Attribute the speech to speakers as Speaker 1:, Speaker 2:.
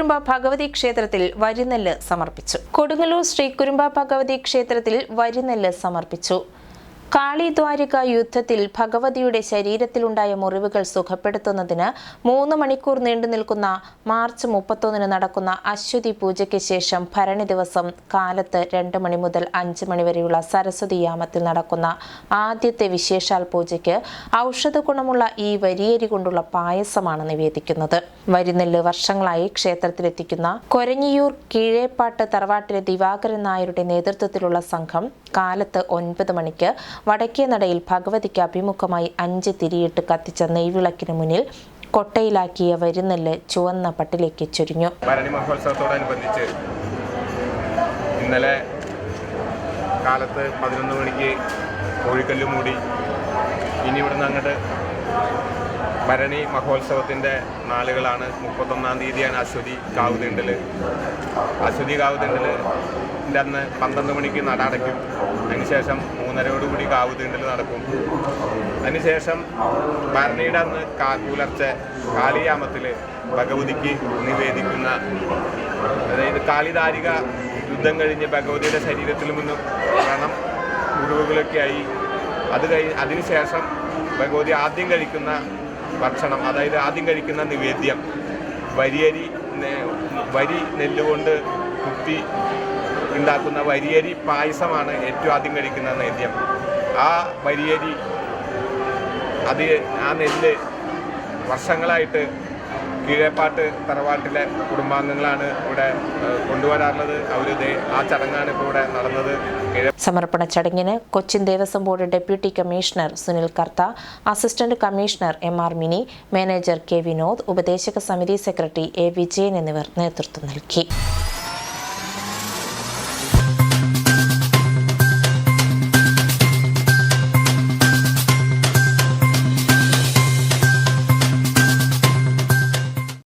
Speaker 1: ശ്രീകുരുമ്പ ഭഗവതി ക്ഷേത്രത്തിൽ വരിനെല്ല് സമർപ്പിച്ചു. കൊടുങ്ങല്ലൂർ ശ്രീകുരുമ്പ ഭഗവതി ക്ഷേത്രത്തിൽ വരിനെല്ല് സമർപ്പിച്ചു. കാളിദ്വാരിക യുദ്ധത്തിൽ ഭഗവതിയുടെ ശരീരത്തിലുണ്ടായ മുറിവുകൾ സുഖപ്പെടുത്തുന്നതിന് മൂന്ന് മണിക്കൂർ നീണ്ടു നിൽക്കുന്ന മാർച്ച് മുപ്പത്തൊന്നിന് നടക്കുന്ന അശ്വതി പൂജയ്ക്ക് ശേഷം ഭരണി ദിവസം കാലത്ത് രണ്ട് മണി മുതൽ അഞ്ച് മണി വരെയുള്ള സരസ്വതി യാമത്തിൽ നടക്കുന്ന ആദ്യത്തെ വിശേഷാൽ പൂജയ്ക്ക് ഔഷധ ഗുണമുള്ള ഈ വരിയരി കൊണ്ടുള്ള പായസമാണ് നിവേദിക്കുന്നത്. വരിനെല്ല് വർഷങ്ങളായി ക്ഷേത്രത്തിലെത്തിക്കുന്ന കൊരഞ്ഞിയൂർ കീഴേപ്പാട്ട് തറവാട്ടിലെ ദിവാകരൻ നായരുടെ നേതൃത്വത്തിലുള്ള സംഘം കാലത്ത് ഒൻപത് മണിക്ക് വടക്കേ നടയിൽ ഭഗവതിക്ക് അഭിമുഖമായി അഞ്ച് തിരിയിട്ട് കത്തിച്ച നെയ്വിളക്കിന് മുന്നിൽ കൊട്ടയിലാക്കിയ വരുന്നെല്ല് ചുവന്ന പട്ടിലേക്ക് ചൊരിഞ്ഞു.
Speaker 2: മഹോത്സവത്തോടനുബന്ധിച്ച് ഇന്നലെ കാലത്ത് പതിനൊന്ന് മണിക്ക് കോഴിക്കല്ല് മൂടി ഇനി ഇവിടുന്ന് അങ്ങോട്ട് ഭരണി മഹോത്സവത്തിന്റെ നാളുകളാണ് മുപ്പത്തൊന്നാം തീയതിയാണ് അശ്വതി കാവ് തീണ്ടൽ അശ്വതി കാവ് തീണ്ടലിന്റെ അന്ന് പന്ത്രണ്ട് മണിക്ക് നട അടയ്ക്കും അതിനുശേഷം മൂന്നരയോടുകൂടി കാവ് തീണ്ടൽ നടക്കും. അതിനുശേഷം ഭരണിയുടെ അന്ന് കാ പുലർച്ചെ കാളിയാമത്തിൽ ഭഗവതിക്ക് നിവേദിക്കുന്ന അതായത് കാളിദാരിക യുദ്ധം കഴിഞ്ഞ് ഭഗവതിയുടെ ശരീരത്തിൽ നിന്നും വ്രണം മുറിവുകളൊക്കെ ആയി. അത് കഴിഞ്ഞ് അതിനുശേഷം ഭഗവതി ആദ്യം കഴിക്കുന്ന ഭക്ഷണം അതായത് ആദ്യം കഴിക്കുന്ന നിവേദ്യം. വരിയരി വരി നെല്ലുകൊണ്ട് കുത്തി ഉണ്ടാക്കുന്ന വരിയരി പായസമാണ് ഏറ്റവും ആദ്യം കഴിക്കുന്ന നേദ്യം ആ വരിയരി അത് ആ നെല്ല് വർഷങ്ങളായിട്ട് കീഴേപ്പാട്ട് തറവാട്ടിലെ കുടുംബാംഗങ്ങളാണ് ഇവിടെ കൊണ്ടുവരാറുള്ളത്. അവർ ആ ചടങ്ങാണ് ഇപ്പോൾ ഇവിടെ നടന്നത്.
Speaker 1: സമർപ്പണ ചടങ്ങിന് Cochin Devaswom board deputy commissioner Sunil Kartha assistant commissioner M R Mini manager K Vinod ഉപദേശക സമിതി സെക്രട്ടറി എ വിജയൻ എന്നിവർ നേതൃത്വം നൽകി.